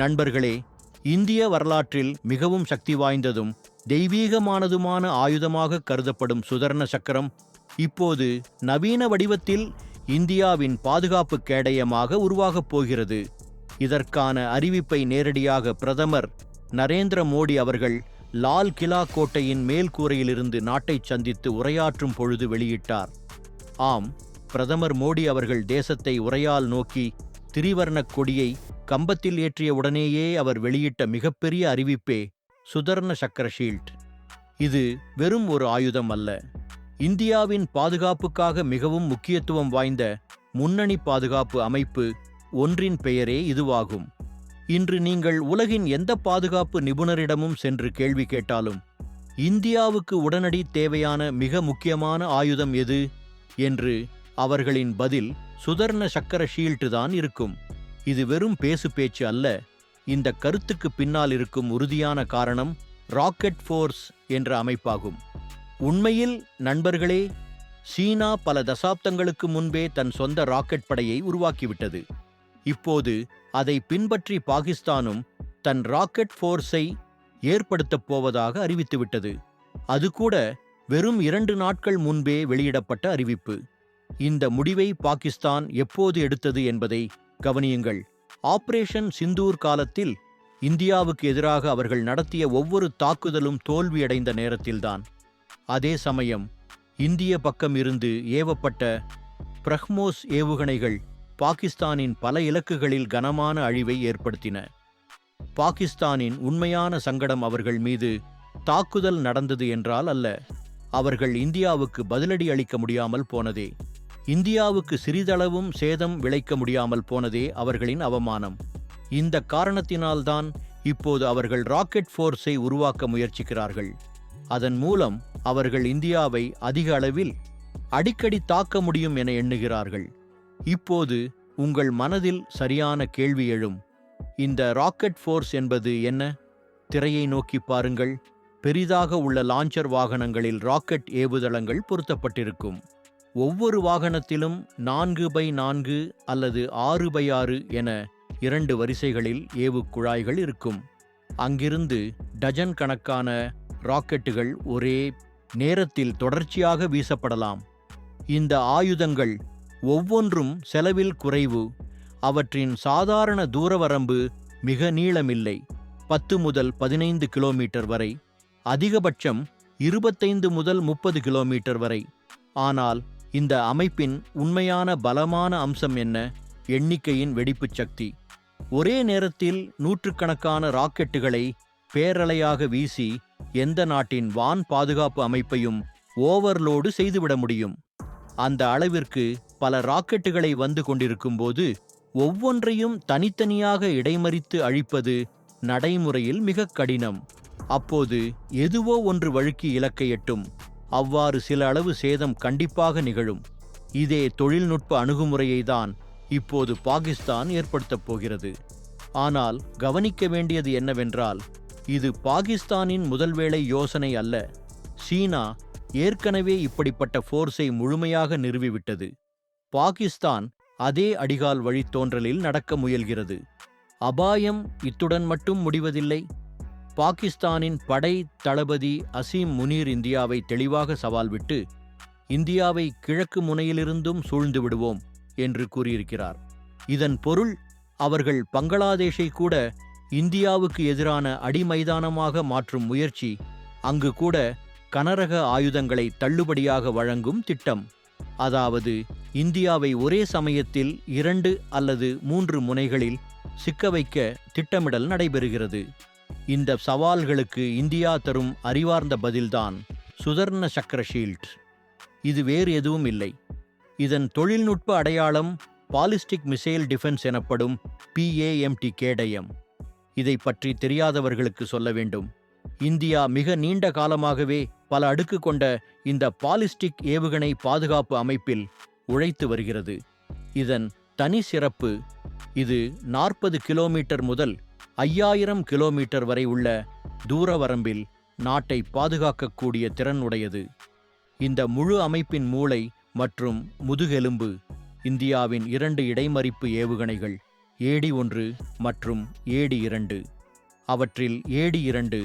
நண்பர்களே இந்திய வரலாற்றில் மிகவும் சக்தி வாய்ந்ததும் தெய்வீகமானதுமான ஆயுதமாக கருதப்படும் சுதர்ண சக்கரம் இப்போது நவீன வடிவத்தில் இந்தியாவின் பாதுகாப்பு கேடயமாக உருவாகப் போகிறது. இதற்கான அறிவிப்பை நேரடியாக பிரதமர் நரேந்திர மோடி அவர்கள் லால் கிலா கோட்டையின் மேல்கூரையிலிருந்து நாட்டைச் சந்தித்து உரையாற்றும் பொழுது வெளியிட்டார். ஆம் பிரதமர் மோடி அவர்கள் தேசத்தை உரையால் நோக்கி திரிவர்ணக் கொடியை கம்பத்தில் ஏற்றிய உடனேயே அவர் வெளியிட்ட மிகப்பெரிய அறிவிப்பே சுதர்ண சக்கர ஷீல்ட் இது வெறும் ஒரு ஆயுதம் அல்ல. இந்தியாவின் பாதுகாப்புக்காக மிகவும் முக்கியத்துவம் வாய்ந்த முன்னணி பாதுகாப்பு அமைப்பு ஒன்றின் பெயரே இதுவாகும். இன்று நீங்கள் உலகின் எந்த பாதுகாப்பு நிபுணரிடமும் சென்று கேள்வி கேட்டாலும் இந்தியாவுக்கு உடனடி தேவையான மிக முக்கியமான ஆயுதம் எது? என்று அவர்களின் பதில் சுதர்ண சக்கர ஷீல்டு தான் இருக்கும். இது வெறும் பேசு பேச்சு அல்ல. இந்த கருத்துக்கு பின்னால் இருக்கும் உறுதியான காரணம் ராக்கெட் ஃபோர்ஸ் என்ற அமைப்பாகும். உண்மையில் நண்பர்களே சீனா பல தசாப்தங்களுக்கு முன்பே தன் சொந்த ராக்கெட் படையை உருவாக்கிவிட்டது. இப்போது அதை பின்பற்றி பாகிஸ்தானும் தன் ராக்கெட் ஃபோர்ஸை ஏற்படுத்தப் போவதாக அறிவித்துவிட்டது. அது கூட வெறும் இரண்டு நாட்கள் முன்பே வெளியிடப்பட்ட அறிவிப்பு. இந்த முடிவை பாகிஸ்தான் எப்போது எடுத்தது என்பதை கவனியுங்கள். ஆபரேஷன் சிந்தூர் காலத்தில் இந்தியாவுக்கு எதிராக அவர்கள் நடத்திய ஒவ்வொரு தாக்குதலும் தோல்வியடைந்த நேரத்தில்தான். அதே சமயம் இந்திய பக்கம் இருந்து ஏவப்பட்ட பிரஹ்மோஸ் ஏவுகணைகள் பாகிஸ்தானின் பல இலக்குகளில் கனமான அழிவை ஏற்படுத்தின. பாகிஸ்தானின் உண்மையான சங்கடம் அவர்கள் மீது தாக்குதல் நடந்தது என்றால் அல்ல அவர்கள் இந்தியாவுக்கு பதிலடி அளிக்க முடியாமல் போனதே. இந்தியாவுக்கு சிறிதளவும் சேதம் விளைக்க முடியாமல் போனதே அவர்களின் அவமானம். இந்த காரணத்தினால்தான் இப்போது அவர்கள் ராக்கெட் ஃபோர்ஸை உருவாக்க முயற்சிக்கிறார்கள். அதன் மூலம் அவர்கள் இந்தியாவை அதிக அளவில் அடிக்கடி தாக்க முடியும் என எண்ணுகிறார்கள். இப்போது உங்கள் மனதில் சரியான கேள்வி எழும். இந்த ராக்கெட் ஃபோர்ஸ் என்பது என்ன? திரையை நோக்கி பாருங்கள். பெரிதாக உள்ள லாஞ்சர் வாகனங்களில் ராக்கெட் ஏவுதளங்கள் பொருத்தப்பட்டிருக்கும். ஒவ்வொரு வாகனத்திலும் நான்கு பை நான்கு அல்லது ஆறு பை ஆறு என இரண்டு வரிசைகளில் ஏவு குழாய்கள் இருக்கும். அங்கிருந்து டஜன் கணக்கான ராக்கெட்டுகள் ஒரே நேரத்தில் தொடர்ச்சியாக வீசப்படலாம். இந்த ஆயுதங்கள் ஒவ்வொன்றும் செலவில் குறைவு. அவற்றின் சாதாரண தூரவரம்பு மிக நீளமில்லை. பத்து முதல் பதினைந்து கிலோமீட்டர் வரை. அதிகபட்சம் இருபத்தைந்து முதல் முப்பது கிலோமீட்டர் வரை. ஆனால் இந்த அமைப்பின் உண்மையான பலமான அம்சம் என்ன? எண்ணிக்கையின் வெடிப்புச் சக்தி. ஒரே நேரத்தில் நூற்றுக்கணக்கான ராக்கெட்டுகளை பேரலையாக வீசி எந்த நாட்டின் வான் பாதுகாப்பு அமைப்பையும் ஓவர்லோடு செய்துவிட முடியும். அந்த அளவிற்கு பல ராக்கெட்டுகளை வந்து கொண்டிருக்கும்போது ஒவ்வொன்றையும் தனித்தனியாக இடைமறித்து அழிப்பது நடைமுறையில் மிக கடினம். அப்போது எதுவோ ஒன்று வழுக்கி இலக்கை எட்டும். அவ்வாறு சில அளவு சேதம் கண்டிப்பாக நிகழும். இதே தொழில்நுட்ப அணுகுமுறையை தான் இப்போது பாகிஸ்தான் ஏற்படுத்தப் போகிறது. ஆனால் கவனிக்க வேண்டியது என்னவென்றால் இது பாகிஸ்தானின் முதல் வேளை யோசனை அல்ல. சீனா ஏற்கனவே இப்படிப்பட்ட ஃபோர்ஸை முழுமையாக நிறுவிவிட்டது. பாகிஸ்தான் அதே அடிகால் வழித்தோன்றலில் நடக்க முயல்கிறது. அபாயம் இத்துடன் மட்டும் முடிவதில்லை. பாகிஸ்தானின் படை தளபதி அசீம் முனீர் இந்தியாவை தெளிவாக சவால் விட்டு இந்தியாவை கிழக்கு முனையிலிருந்தும் சூழ்ந்து விடுவோம் என்று கூறியிருக்கிறார். இதன் பொருள் அவர்கள் பங்களாதேஷை கூட இந்தியாவுக்கு எதிரான அடிமைதானமாக மாற்றும் முயற்சி அங்கு கூட கனரக ஆயுதங்களை தள்ளுபடியாக வழங்கும் திட்டம். அதாவது இந்தியாவை ஒரே சமயத்தில் இரண்டு அல்லது மூன்று முனைகளில் சிக்க வைக்க திட்டமிடல் நடைபெறுகிறது. இந்த சவால்களுக்கு இந்தியா தரும் அறிவார்ந்த பதில்தான் சுதர்ண சக்கர ஷீல்ட் இது வேறு எதுவும் இல்லை. இதன் தொழில்நுட்ப அடையாளம் பாலிஸ்டிக் மிசைல் டிஃபென்ஸ் எனப்படும் பிஏஎம்டி கேடயம் இதை பற்றி தெரியாதவர்களுக்கு சொல்ல வேண்டும். இந்தியா மிக நீண்ட காலமாகவே பல அடுக்கு கொண்ட இந்த பாலிஸ்டிக் ஏவுகணை பாதுகாப்பு அமைப்பில் உழைத்து வருகிறது. இதன் தனி சிறப்பு இது நாற்பது கிலோமீட்டர் முதல் ஐயாயிரம் கிலோமீட்டர் வரை உள்ள தூர வரம்பில் நாட்டை பாதுகாக்கக்கூடிய திறன் உடையது. இந்த முழு அமைப்பின் மூளை மற்றும் முதுகெலும்பு இந்தியாவின் இரண்டு இடைமறிப்பு ஏவுகணைகள் ஏடி ஒன்று மற்றும் ஏடி இரண்டு. அவற்றில் ஏடி இரண்டு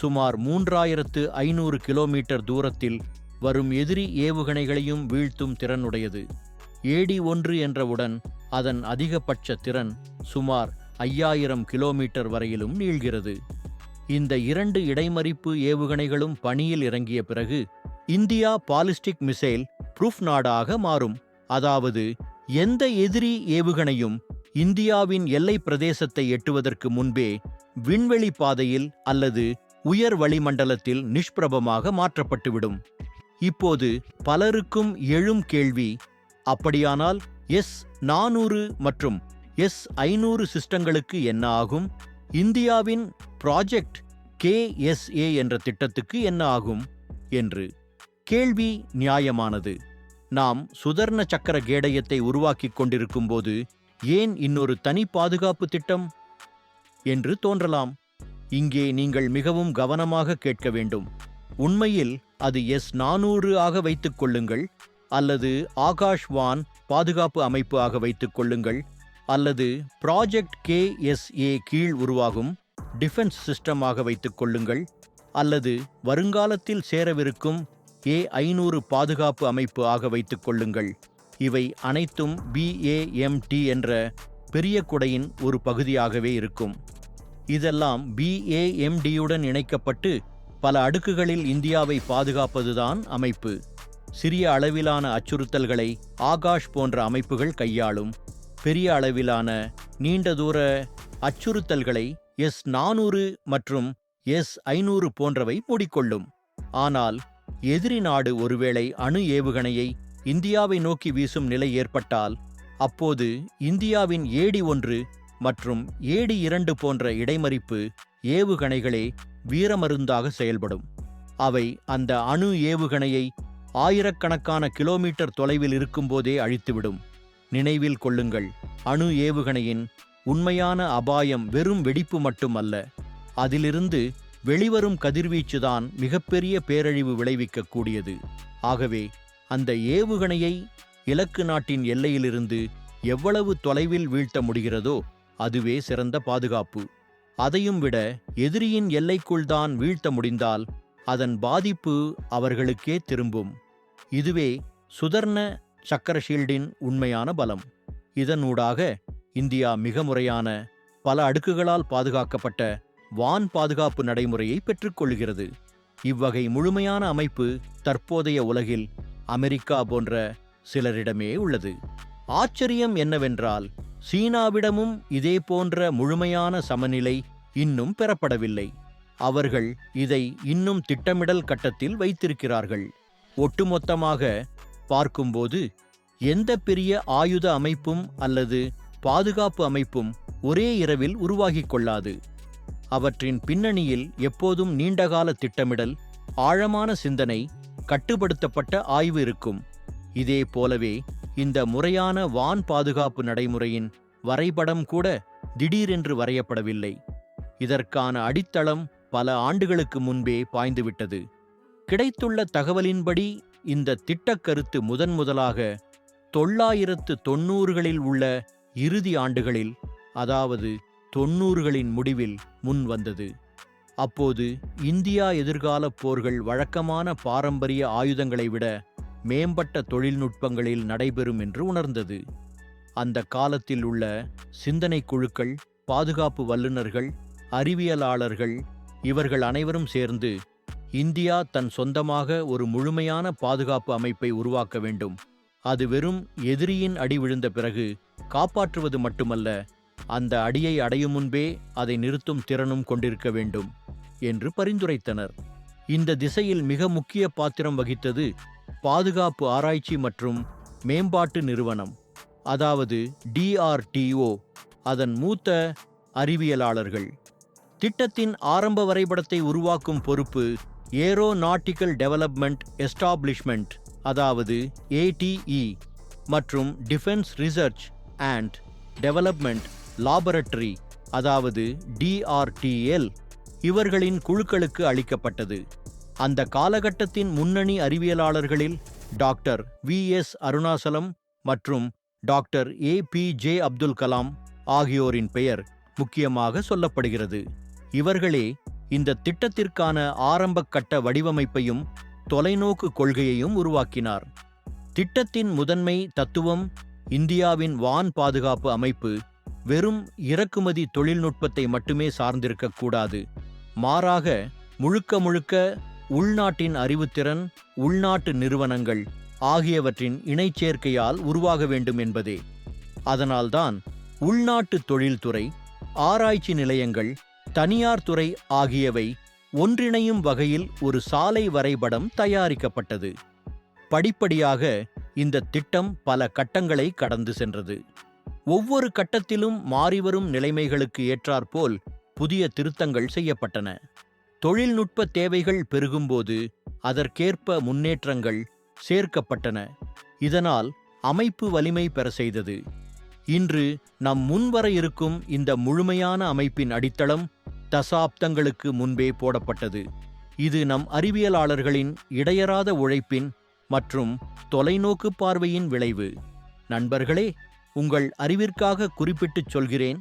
சுமார் மூன்றாயிரத்து ஐநூறு கிலோமீட்டர் தூரத்தில் வரும் எதிரி ஏவுகணைகளையும் வீழ்த்தும் திறனுடையது. ஏடி ஒன்று என்றவுடன் அதன் அதிகபட்ச திறன் சுமார் ஐயாயிரம் கிலோமீட்டர் வரையிலும் நீள்கிறது. இந்த இரண்டு இடைமறிப்பு ஏவுகணைகளும் பணியில் இறங்கிய பிறகு இந்தியா பாலிஸ்டிக் மிசைல் ப்ரூஃப் நாடாக மாறும். அதாவது எந்த எதிரி ஏவுகணையும் இந்தியாவின் எல்லை பிரதேசத்தை எட்டுவதற்கு முன்பே விண்வெளி பாதையில் அல்லது உயர் வளிமண்டலத்தில் நிஷ்பிரபமாக மாற்றப்பட்டுவிடும். இப்போது பலருக்கும் எழும் கேள்வி அப்படியானால் எஸ் நானூறு மற்றும் எஸ் ஐநூறு சிஸ்டங்களுக்கு என்ன ஆகும்? இந்தியாவின் ப்ராஜெக்ட் கேஎஸ்ஏ என்ற திட்டத்துக்கு என்ன ஆகும்? என்று கேள்வி நியாயமானது. நாம் சுதர்ண சக்கர கேடயத்தை உருவாக்கிக் கொண்டிருக்கும்போது ஏன் இன்னொரு தனி பாதுகாப்பு திட்டம்? என்று தோன்றலாம். இங்கே நீங்கள் மிகவும் கவனமாக கேட்க வேண்டும். உண்மையில் அது எஸ் நானூறு ஆக வைத்துக் கொள்ளுங்கள் அல்லது ஆகாஷ்வான் பாதுகாப்பு அமைப்பு ஆக வைத்துக் கொள்ளுங்கள் அல்லது ப்ராஜெக்ட் கேஎஸ்ஏ கீழ் உருவாகும் டிஃபென்ஸ் சிஸ்டமாக வைத்துக் கொள்ளுங்கள். அல்லது வருங்காலத்தில் சேரவிருக்கும் ஏ ஐநூறு பாதுகாப்பு அமைப்பு ஆக வைத்துக் கொள்ளுங்கள். இவை அனைத்தும் பிஏஎம்டி என்ற பெரிய குடையின் ஒரு பகுதியாகவே இருக்கும். இதெல்லாம் பிஏஎம்டியுடன் இணைக்கப்பட்டு பல அடுக்குகளில் இந்தியாவை பாதுகாப்பதுதான் அமைப்பு. சிறிய அளவிலான அச்சுறுத்தல்களை ஆகாஷ் போன்ற அமைப்புகள் கையாளும். பெரிய அளவிலான நீண்ட தூர அச்சுறுத்தல்களை எஸ் நானூறு மற்றும் எஸ் ஐநூறு போன்றவை மூடிக்கொள்ளும். ஆனால் எதிரி நாடு ஒருவேளை அணு ஏவுகணையை இந்தியாவை நோக்கி வீசும் நிலை ஏற்பட்டால் அப்போது இந்தியாவின் ஏடி ஒன்று மற்றும் ஏடி இரண்டு போன்ற இடைமறிப்பு ஏவுகணைகளே வீரமருந்தாக செயல்படும். அவை அந்த அணு ஏவுகணையை ஆயிரக்கணக்கான கிலோமீட்டர் தொலைவில் இருக்கும்போதே அழித்துவிடும். நினைவில் கொள்ளுங்கள். அணு ஏவுகணையின் உண்மையான அபாயம் வெறும் வெடிப்பு மட்டுமல்ல. அதிலிருந்து வெளிவரும் கதிர்வீச்சுதான் மிகப்பெரிய பேரழிவு விளைவிக்கக்கூடியது. ஆகவே அந்த ஏவுகணையை இலக்கு நாட்டின் எல்லையிலிருந்து எவ்வளவு தொலைவில் வீழ்த்த முடிகிறதோ அதுவே சிறந்த பாதுகாப்பு. அதையும் விட எதிரியின் எல்லைக்குள்தான் வீழ்த்த முடிந்தால் அதன் பாதிப்பு அவர்களுக்கே திரும்பும். இதுவே சுதர்ண சக்கர ஷீல்டின் உண்மையான பலம். இதனூடாக இந்தியா மிக முறையான பல அடுக்குகளால் பாதுகாக்கப்பட்ட வான் பாதுகாப்பு நடைமுறையை பெற்றுக்கொள்கிறது. இவ்வகை முழுமையான அமைப்பு தற்போதைய உலகில் அமெரிக்கா போன்ற சிலரிடமே உள்ளது. ஆச்சரியம் என்னவென்றால் சீனாவிடமும் இதே போன்ற முழுமையான சமநிலை இன்னும் பெறப்படவில்லை. அவர்கள் இதை இன்னும் திட்டமிடல் கட்டத்தில் வைத்திருக்கிறார்கள். ஒட்டுமொத்தமாக பார்க்கும்போது எந்த பெரிய ஆயுத அமைப்பும் அல்லது பாதுகாப்பு அமைப்பும் ஒரே இரவில் உருவாகிக் கொள்ளாது. அவற்றின் பின்னணியில் எப்போதும் நீண்டகால திட்டமிடல் ஆழமான சிந்தனை கட்டுப்படுத்தப்பட்ட ஆய்வு இருக்கும். இதே போலவே இந்த முறையான வான் பாதுகாப்பு நடைமுறையின் வரைபடம் கூட திடீரென்று வரையப்படவில்லை. இதற்கான அடித்தளம் பல ஆண்டுகளுக்கு முன்பே பாய்ந்துவிட்டது. கிடைத்துள்ள தகவலின்படி இந்த திட்டக்கருத்து முதன் முதலாக தொள்ளாயிரத்து தொன்னூறுகளில் உள்ள இறுதி ஆண்டுகளில் அதாவது தொன்னூறுகளின் முடிவில் முன் வந்தது. அப்போது இந்தியா எதிர்கால போர்கள் வழக்கமான பாரம்பரிய ஆயுதங்களை விட மேம்பட்ட தொழில்நுட்பங்களில் நடைபெறும் என்று உணர்ந்தது. அந்த காலத்தில் உள்ள சிந்தனை குழுக்கள் பாதுகாப்பு வல்லுநர்கள் அறிவியலாளர்கள் இவர்கள் அனைவரும் சேர்ந்து இந்தியா தன் சொந்தமாக ஒரு முழுமையான பாதுகாப்பு அமைப்பை உருவாக்க வேண்டும். அது வெறும் எதிரியின் அடி விழுந்த பிறகு காப்பாற்றுவது மட்டுமல்ல அந்த அடியை அடையும் முன்பே அதை நிறுத்தும் திறனும் கொண்டிருக்க வேண்டும் என்று பரிந்துரைத்தனர். இந்த திசையில் மிக முக்கிய பாத்திரம் வகித்தது பாதுகாப்பு ஆராய்ச்சி மற்றும் மேம்பாட்டு நிறுவனம் அதாவது டிஆர்டிஓ அதன் மூத்த அறிவியலாளர்கள். திட்டத்தின் ஆரம்ப வரைபடத்தை உருவாக்கும் பொறுப்பு ஏரோநாட்டிக்கல் டெவலப்மெண்ட் எஸ்டாப்ளிஷ்மெண்ட் அதாவது ஏடிஇ மற்றும் defence research and development laboratory அதாவது டிஆர்டிஎல் இவர்களின் குழுக்களுக்கு அளிக்கப்பட்டது. அந்த காலகட்டத்தின் முன்னணி அறிவியலாளர்களில் டாக்டர் வி எஸ் அருணாசலம் மற்றும் doctor A P J Abdul Kalam ஆகியோரின் பெயர் முக்கியமாக சொல்லப்படுகிறது. இவர்களே இந்த திட்டத்திற்கான ஆரம்ப கட்ட வடிவமைப்பையும் தொலைநோக்கு கொள்கையையும் உருவாக்கினார். திட்டத்தின் முதன்மை தத்துவம் இந்தியாவின் வான் பாதுகாப்பு அமைப்பு வெறும் இறக்குமதி தொழில்நுட்பத்தை மட்டுமே சார்ந்திருக்கக்கூடாது மாறாக முழுக்க முழுக்க உள்நாட்டின் அறிவுத்திறன் உள்நாட்டு நிறுவனங்கள் ஆகியவற்றின் இணைச்சேர்க்கையால் உருவாக வேண்டும் என்பதே. அதனால்தான் உள்நாட்டு தொழில்துறை ஆராய்ச்சி நிலையங்கள் தனியார் துறை ஆகியவை ஒன்றிணையும் வகையில் ஒரு சாலை வரைபடம் தயாரிக்கப்பட்டது. படிப்படியாக இந்த திட்டம் பல கட்டங்களை கடந்து சென்றது. ஒவ்வொரு கட்டத்திலும் மாறிவரும் நிலைமைகளுக்கு ஏற்றாற்போல் புதிய திருத்தங்கள் செய்யப்பட்டன. தொழில்நுட்ப தேவைகள் பெருகும்போது அதற்கேற்ப முன்னேற்றங்கள் சேர்க்கப்பட்டன. இதனால் அமைப்பு வலிமை பெற செய்தது. இன்று நம் முன்வர இருக்கும் இந்த முழுமையான அமைப்பின் அடித்தளம் தசாப்தங்களுக்கு முன்பே போடப்பட்டது. இது நம் அறிவியலாளர்களின் இடையறாத உழைப்பின் மற்றும் தொலைநோக்கு பார்வையின் விளைவு. நண்பர்களே உங்கள் அறிவிற்காக குறிப்பிட்டுச் சொல்கிறேன்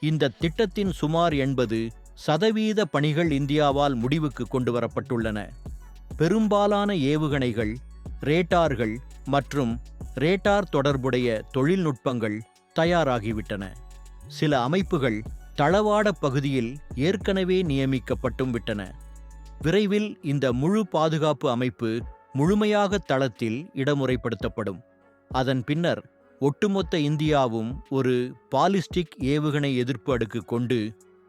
இந்த திட்டத்தின் சுமார் எண்பது சதவீத பணிகள் இந்தியாவால் முடிவுக்கு கொண்டு வரப்பட்டுள்ளன பெரும்பாலான ஏவுகணைகள் ரேட்டார்கள் மற்றும் ரேட்டார் தொடர்புடைய தொழில்நுட்பங்கள் தயாராகிவிட்டன. சில அமைப்புகள் தளவாட பகுதியில் ஏற்கனவே நியமிக்கப்பட்டும் விட்டன. விரைவில் இந்த முழு பாதுகாப்பு அமைப்பு முழுமையாக தளத்தில் இடமுறைப்படுத்தப்படும். அதன் பின்னர் ஒட்டுமொத்த இந்தியாவும் ஒரு பாலிஸ்டிக் ஏவுகணை எதிர்ப்பு அடுக்கு கொண்டு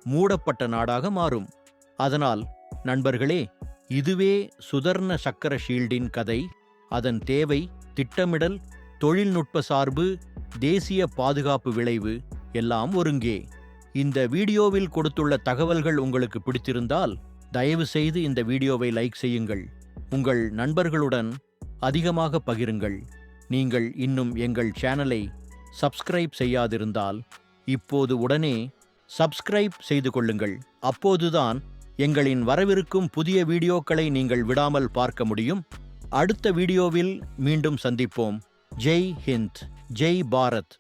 மூடப்பட்ட நாடாக மாறும். அதனால் நண்பர்களே இதுவே சுதர்ண சக்கர ஷீல்டின் கதை. அதன் தேவை திட்டமிடல் தொழில்நுட்ப சார்பு தேசிய பாதுகாப்பு விளைவு எல்லாம் ஒருங்கே. இந்த வீடியோவில் கொடுத்துள்ள தகவல்கள் உங்களுக்கு பிடித்திருந்தால் தயவு செய்து இந்த வீடியோவை லைக் செய்யுங்கள். உங்கள் நண்பர்களுடன் அதிகமாக பகிருங்கள். நீங்கள் இன்னும் எங்கள் சேனலை சப்ஸ்கிரைப் செய்யாதிருந்தால் இப்போது உடனே சப்ஸ்கிரைப் செய்து கொள்ளுங்கள். அப்போதுதான் எங்களின் வரவிருக்கும் புதிய வீடியோக்களை நீங்கள் விடாமல் பார்க்க முடியும். அடுத்த வீடியோவில் மீண்டும் சந்திப்போம். ஜெய் ஹிந்த். ஜெய் பாரத்.